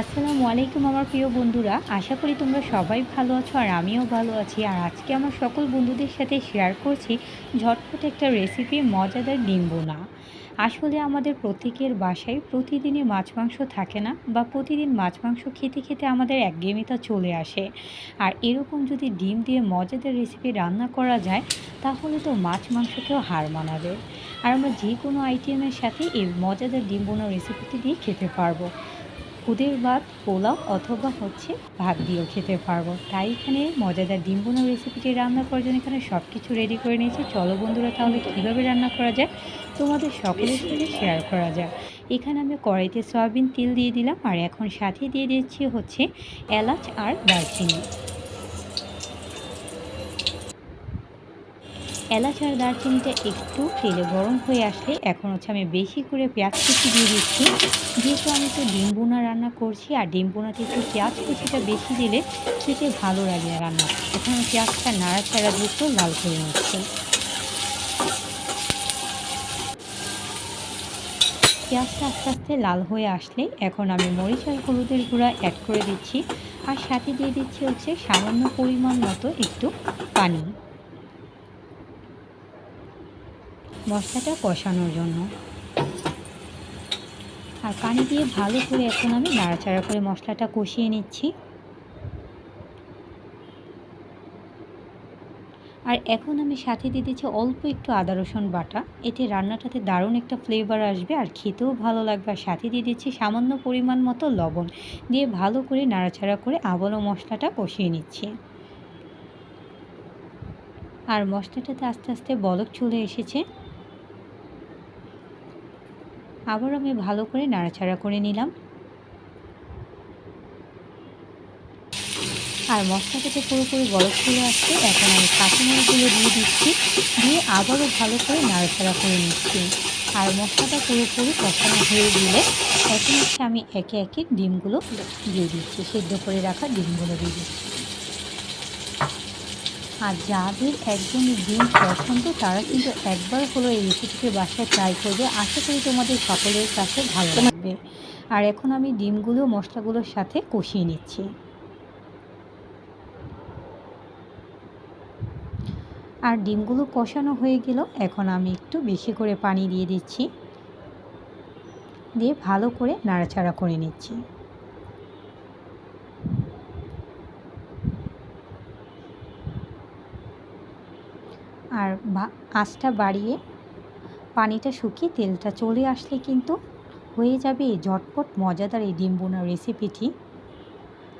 আসসালামু আলাইকুম আমার প্রিয় বন্ধুরা। আশা করি তোমরা সবাই ভালো আছো আর আমিও ভালো আছি। আর আজকে আমার সকল বন্ধুদের সাথে শেয়ার করছি ঝটপট একটা রেসিপি মজাদার ডিম বোনা। আসলে আমাদের প্রত্যেকের বাসায় প্রতিদিনই মাছ মাংস থাকে না বা প্রতিদিন মাছ মাংস খেতে খেতে আমাদের একঘেয়েমিতা চলে আসে। আর এরকম যদি ডিম দিয়ে মজাদার রেসিপি রান্না করা যায়, তাহলে তো মাছ মাংসকেও হার মানাবে। আর আমরা যে কোনো আইটেমের সাথে এই মজাদার ডিম বোনা রেসিপিটি দিয়ে খেতে পারব। খুদের ভাত, পোলাও অথবা হচ্ছে ভাত দিয়েও খেতে পারব। তাই এখানে মজাদার ডিম বোনা রেসিপিটি রান্না করার জন্য এখানে সব কিছু রেডি করে নিয়েছি। চলো বন্ধুরা, তাহলে কীভাবে রান্না করা যায়? তোমাদের সকলের সাথে শেয়ার করা যায় এখানে আমি কড়াইতে সয়াবিন তেল দিয়ে দিলাম আর এখন সাথে দিয়ে দিচ্ছি হচ্ছে এলাচ আর দারচিনি। এলাচ আর দারচিনিটা একটু তেলে গরম হয়ে আসলে এখন হচ্ছে আমি বেশি করে পেঁয়াজ কুচি দিয়ে দিচ্ছি। যেহেতু আমি তো ডিম বোনা রান্না করছি, আর ডিম বোনাতে একটু পেঁয়াজ কুচিটা বেশি দিলে খেতে ভালো লাগে রান্না। এখন আমি পেঁয়াজটা নাড়াচাড়া দিয়ে একটু লাল করে নিচ্ছি। পেঁয়াজটা আস্তে আস্তে লাল হয়ে আসলে এখন আমি মরিচ আর হলুদের গুঁড়া অ্যাড করে দিচ্ছি। আর সাথে দিয়ে দিচ্ছি হচ্ছে সামান্য পরিমাণ মতো একটু পানি। মশলাটা কষানোর জন্য। আর পানি দিয়ে ভালো করে এখন আমি নাড়াচাড়া করে মশলাটা কষিয়ে নিচ্ছি। আর এখন আমি সাথে দিয়ে দিচ্ছি অল্প একটু আদা, রসুন বাটা। এতে রান্নাটাতে দারুণ একটা ফ্লেভার আসবে আর খেতেও ভালো লাগবে। আর সাথে দিয়ে দিচ্ছি সামান্য পরিমাণ মতো লবণ। দিয়ে ভালো করে নাড়াচাড়া করে আবারও মশলাটা কষিয়ে নিচ্ছি। আর মশলাটাতে আস্তে আস্তে বলক চলে এসেছে। আবার আমি ভালো করে নাড়াচাড়া করে নিলাম। আর মশলাটাতে পুরোপুরি বরফ চলে আসছে এখন আমি কাঁচামরিচগুলো দিয়ে দিচ্ছি, দিয়ে আবারও ভালো করে নাড়াচাড়া করে নিচ্ছি। আর মশলাটা পুরোপুরি কষানো হয়ে গেলে এখন হচ্ছে আমি একে একে ডিমগুলো দিয়ে দিচ্ছি, সেদ্ধ করে রাখা ডিমগুলো দিয়ে দিচ্ছি। আর যাদের একদমই ডিম পছন্দ, তারা কিন্তু একবার হলো এই রেসিপিটি বাসায় ট্রাই করবে। আশা করি তোমাদের সকলের কাছে ভালো লাগবে। আর এখন আমি ডিমগুলো, মশলাগুলোর সাথে কষিয়ে নিচ্ছি। আর ডিমগুলো কষানো হয়ে গেল। এখন আমি একটু বেশি করে পানি দিয়ে দিচ্ছি। দিয়ে ভালো করে নাড়াচাড়া করে নিচ্ছি। আর আঁচটা বাড়িয়ে পানিটা শুকিয়ে তেলটা চলে আসলে কিন্তু হয়ে যাবে এই ঝটপট মজাদার এই ডিম বোনার রেসিপিটি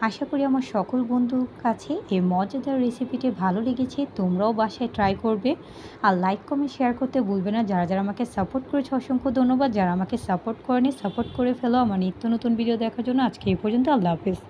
আশা করি আমার সকল বন্ধুর কাছে এই মজাদার রেসিপিটি ভালো লেগেছে, তোমরাও বাসায় ট্রাই করবে। আর লাইক কমেন্ট শেয়ার করতে ভুলবে না। যারা যারা আমাকে সাপোর্ট করেছে, অসংখ্য ধন্যবাদ। যারা আমাকে সাপোর্ট করেনি সাপোর্ট করে ফেলো। আমার নিত্য নতুন ভিডিও দেখার জন্য আজকে এই পর্যন্ত। আল্লাহ হাফিজ।